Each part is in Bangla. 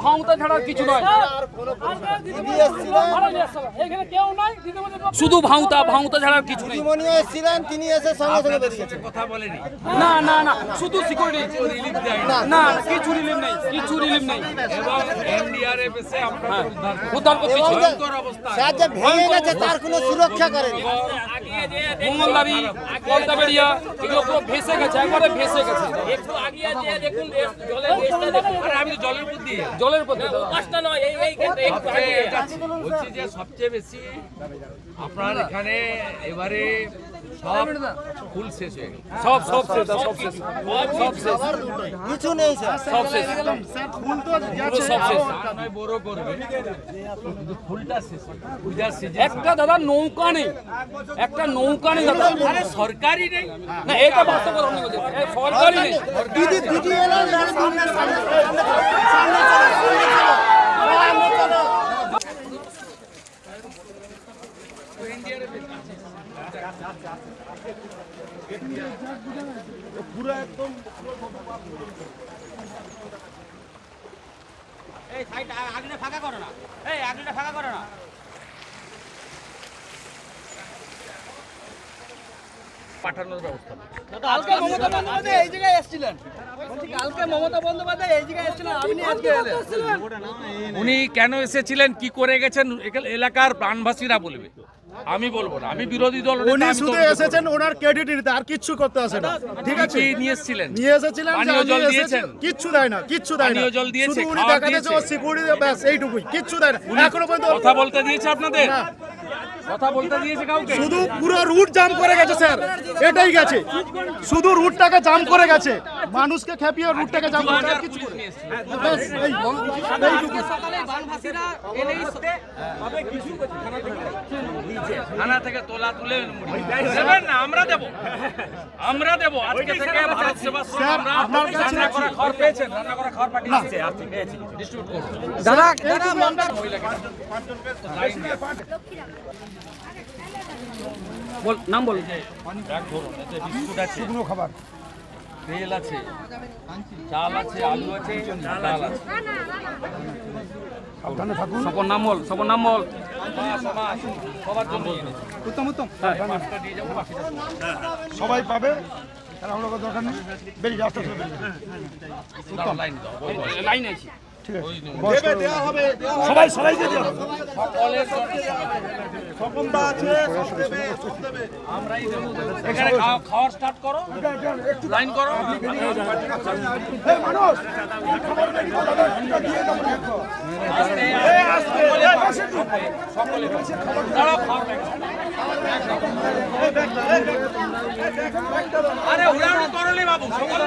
ভাঙতা ছাড়া কিছু নয়। শুধু ভাঙতা ভাঙতা ছাড়া কিছু নেই। তিনি এসে সঙ্গে সঙ্গে বেরিয়েছেন। না না না শুধু সিকিউরিটি না না কিছু রিলিফ নেই কিছু রিলিফ নেই। হ্যাঁ, উদ্ধার করতে এবং যে- স্যার যে ভেঙে গেছে তার কোনো সুরক্ষা করেনি। মঙ্গলদারি কলতাবেড়িয়া এগুলো পুরো ভেসে গেছে একবারে ভেসে গেছে। একটু আগিয়ে দেখুন জলের এসটা দেখুন। আরে আমি তো জলের উপর দিয়ে। জলের প্রতি পাঁচটা নয় এই এই ক্ষেত্রে একটু আগিয়ে বলছি যে সবচেয়ে বেশি আপনার এখানে এবারে সব ফুল শেষ হয়ে গেল সব সব শেষ সব শেষ সব শেষ কিছু নেই স্যার সব শেষ পুরো সব শেষ নয় বড় করবে কিন্তু ফুলটা শেষ পূজার সিজন একটা দাদা নৌকা নেই একটা নৌকা নেই দাদা আরে সরকারি নেই না এটা বাস্তব কথা আমি বলছি এ সরকারি নেই দিদি দিদি এলেন সামনে সামনে সামনে সামনে চলো সামনে চলো এই সাইড আগলে ফাঁকা করো না। এই ফাঁকা করো না। পাঠানোর ব্যবস্থা। কালকে মমতা বন্দ্যোপাধ্যায় এই জায়গায় এসেছিলেন। কালকে মমতা বন্দ্যোপাধ্যায় এই জায়গায় এসেছিলেন আপনি আজকে উনি কেন এসেছিলেন কি করে গেছেন এলাকার প্রাণভাসীরা বলবে। আমি বলব না আমি বিরোধী দল উনি শুধু এসেছেন ওনার ক্রেডিট নিতে আর কিচ্ছু করতে আসে না। ঠিক আছে? কি নিয়ে এসেছিলেন? নিয়ে এসেছিলেন পানীয় জল দিয়েছেন? কিচ্ছু দেয় না কিচ্ছু দেয় না। জল দিয়েছে, শুধু উনি? সিকিউরিটি ব্যাস এইটুকুই কিচ্ছু দেয় না। এখনও পর্যন্ত কথা বলতে দিয়েছে আপনাদের? কথা বলতে দিয়েছে কাউকে? শুধু পুরো রুট জাম করে গেছে স্যার এটাই গেছে। শুধু রুটটাকে জাম করে গেছে। মানুষকে খেপিয়ে রুটটাকে করে। কিছু এই- এইটুকু। থানা থেকে তোলা তুলে দেবেন না আমরা দেব। আমরা দেব। আজকে থেকে ভারত সেবাশ্রম স্যার, আমরা আপনার কাছে রান্না করা আছে। পেয়েছেন রান্না করা খাবার পাঠিয়েছে আজকে পেয়েছি ডিস্ট্রিবিউট করব দাদা দাদা মমতা বল নাম বল শুকনো খাবার। তেল আছে চাল আছে আলু আছে ডাল আছে। নামল নাম নামল সবার জন্য উত্তম উত্তম। বাকিটা সবাই পাবে আমরা দরকার নেই। বেরিয়ে আস্তে আস্তে লাইন দাও ওই ওই লাইন আছে। সবাই সবাই দিয়ে দিও। সকলের জন্য আমরাই দেবো এখানে খাওয়া- স্টার্ট করো। লাইন করো। আরে উড়াউড়ি করলে বাবু সকলে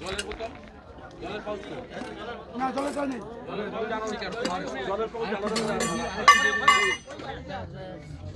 জলের বোতল? জলের পাউচ না জলের জল নেই। জলের জল জানো নি কেন? জলের পাউচ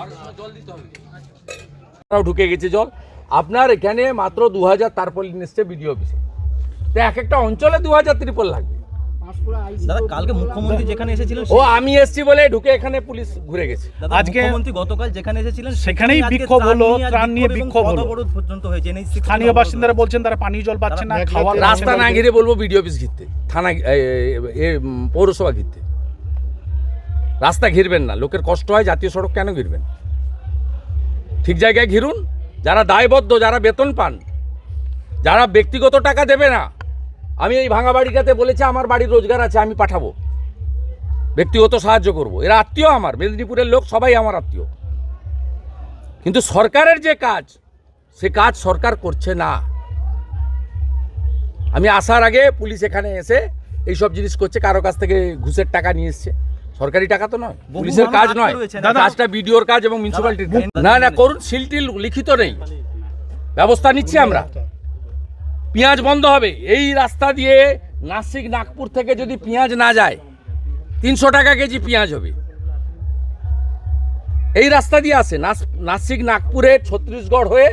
আর জল দিতে হবে। ঢুকে গেছে জল। আপনার এখানে মাত্র দু হাজার তারপল নিচ্ছে বিডিও অফিসে। তো এক একটা অঞ্চলে দু হাজার ত্রিপল লাগবে। দাদা কালকে মুখ্যমন্ত্রী যেখানে এসেছিলেন ও আমি এসছি বলে ঢুকে এখানে পুলিশ ঘুরে গেছে। দাদা, আজকে- মুখ্যমন্ত্রী গতকাল যেখানে এসেছিলেন সেখানেই বিক্ষোভ হলো, ত্রাণ নিয়ে বিক্ষোভ হলো। পথ-অবরোধ পর্যন্ত হয়েছে স্থানীয় বাসিন্দারা বলছেন তারা পানীয় জল পাচ্ছে না খাওয়ার রাস্তা না ঘিরে বলব বিডিও অফিস ঘিরতে। থানা পৌরসভা ঘিরতে। রাস্তা ঘিরবেন না লোকের কষ্ট হয় জাতীয় সড়ক কেন ঘিরবেন? ঠিক জায়গায় ঘিরুন যারা দায়বদ্ধ যারা বেতন পান যারা ব্যক্তিগত টাকা দেবে না আমি এই ভাঙা বাড়িটাতে বলেছি আমার বাড়ির রোজগার আছে আমি পাঠাবো। ব্যক্তিগত সাহায্য করব। এরা আত্মীয় আমার মেদিনীপুরের লোক সবাই আমার আত্মীয়। কিন্তু সরকারের যে কাজ সে কাজ সরকার করছে না। আমি আসার আগে পুলিশ এখানে এসে এইসব জিনিস করছে কারও কাছ থেকে ঘুষের টাকা নিয়ে এসছে। সরকারি টাকা তো নয় পুলিশের কাজ নয়। কাজটা বিডিওর কাজ এবং মিউনিসিপ্যালিটির না না করুন সিল টিল লিখিত নেই। ব্যবস্থা নিচ্ছি আমরা। পেঁয়াজ বন্ধ হবে। এই রাস্তা দিয়ে নাসিক নাগপুর থেকে যদি পেঁয়াজ না যায়, তিনশো টাকা কেজি পেঁয়াজ হবে। এই রাস্তা দিয়ে আসে, নাস- নাসিক নাগপুরে ছত্তিশগড় হয়ে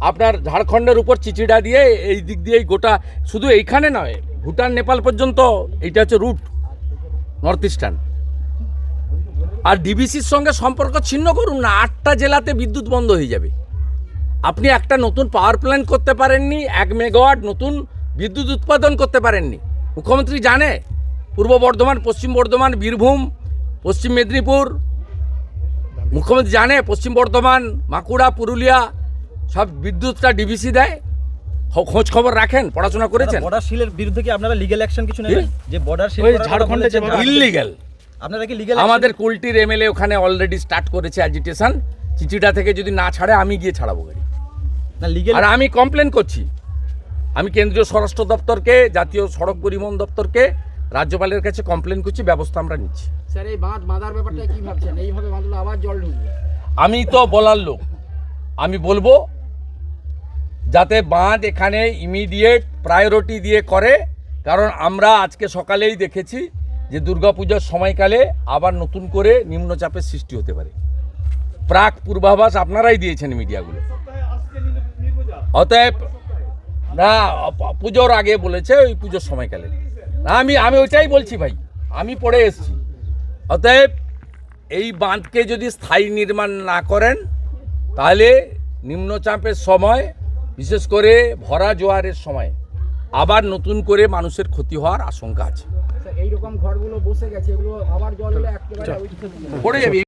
আপনার ঝাড়খণ্ডের উপর চিচিড়া দিয়ে এই দিক দিয়ে এই গোটা শুধু এইখানে নয়, ভুটান, নেপাল পর্যন্ত এইটা হচ্ছে রুট নর্থ ইস্টার্ন আর ডিবিসির সঙ্গে সম্পর্ক ছিন্ন করুন না, আটটা জেলাতে বিদ্যুৎ বন্ধ হয়ে যাবে। আপনি একটা নতুন পাওয়ার প্ল্যান্ট করতে পারেননি এক মেগাওয়াট নতুন বিদ্যুৎ উৎপাদন করতে পারেননি। মুখ্যমন্ত্রী জানে পূর্ব বর্ধমান পশ্চিম বর্ধমান বীরভূম পশ্চিম মেদিনীপুর। মুখ্যমন্ত্রী জানে পশ্চিম বর্ধমান বাঁকুড়া পুরুলিয়া সব বিদ্যুৎটা ডিবিসি দেয়। খোঁজ খবর রাখেন পড়াশোনা করেছেন। বর্ডার শিলের বিরুদ্ধে কি আপনারা লিগ্যাল অ্যাকশন কিছু নেবেন? যে বর্ডার করার ঝাড়খণ্ডে ইললিগ্যাল আপনারা কি লিগ্যাল আমাদের কুলটির এমএলএ ওখানে অলরেডি স্টার্ট করেছে অ্যাজিটেশন চিঠিটা থেকে যদি না ছাড়ে আমি গিয়ে ছাড়াবো গাড়ি। আর আমি কমপ্লেন করছি। আমি কেন্দ্রীয় স্বরাষ্ট্র দপ্তরকে জাতীয় সড়ক পরিবহন দপ্তরকে রাজ্যপালের কাছে কমপ্লেন করছি ব্যবস্থা আমরা নিচ্ছি। স্যার এই বাঁধ বাঁধার ব্যাপারটা কি ভাবছেন? এইভাবে বাঁধলে আবার জল ঢুকবে। আমি তো বলার লোক। আমি বলব যাতে বাঁধ এখানে ইমিডিয়েট প্রায়োরিটি দিয়ে করে কারণ আমরা আজকে সকালেই দেখেছি যে দুর্গাপূজার সময়কালে আবার নতুন করে নিম্নচাপের সৃষ্টি হতে পারে। প্রাক পূর্বাভাস আপনারাই দিয়েছেন মিডিয়াগুলো। অতএব না পুজোর আগে বলেছে ওই পুজোর সময়কালে না আমি আমি ওইটাই বলছি ভাই আমি পড়ে এসেছি। অতএব এই বাঁধকে যদি স্থায়ী নির্মাণ না করেন তাহলে নিম্নচাপের সময় বিশেষ করে ভরা জোয়ারের সময় আবার নতুন করে মানুষের ক্ষতি হওয়ার আশঙ্কা আছে। এইরকম ঘরগুলো বসে গেছে এগুলো আবার জল পড়ে যাবে।